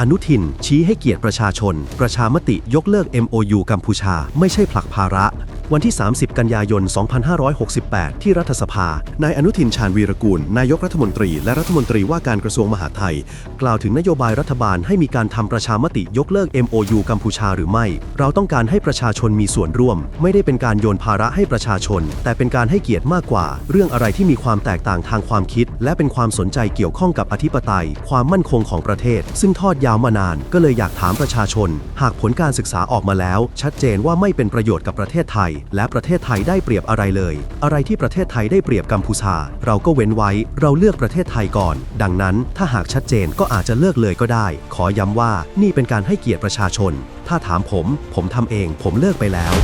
อนุทินชี้ให้เกียรติประชาชน ประชามติยกเลิก MOU กัมพูชา ไม่ใช่ผลักภาระ วันที่ 30 กันยายน 2568 ที่รัฐสภา นายอนุทินชาญวีรกูล นายกรัฐมนตรี และรัฐมนตรีว่าการกระทรวงมหาดไทย กล่าวถึงนโยบายรัฐบาลให้มีการทำประชามติยกเลิก MOU กัมพูชาหรือไม่ เราต้องการให้ประชาชนมีส่วนร่วม ไม่ได้เป็นการโยนภาระให้ประชาชน แต่เป็นการให้เกียรติมากกว่า เรื่องอะไรที่มีความแตกต่างทางความคิด และเป็นความสนใจเกี่ยวข้องกับอธิปไตย ความมั่นคงของประเทศ ซึ่งทอดยาวมานาน ก็เลยอยากถามประชาชน หากผลการศึกษาออกมาแล้ว ชัดเจนว่าไม่เป็นประโยชน์กับประเทศไทยและประเทศไทยได้เปรียบอะไรเลย อะไรที่ประเทศไทยได้เปรียบกัมพูชา เราก็เว้นไว้ เราเลือกประเทศไทยก่อน ดังนั้นถ้าหากชัดเจนก็อาจจะเลิกเลยก็ได้ ขอย้ำว่านี่เป็นการให้เกียรติประชาชน ถ้าถามผม ผมทำเอง ผมเลิกไปแล้ว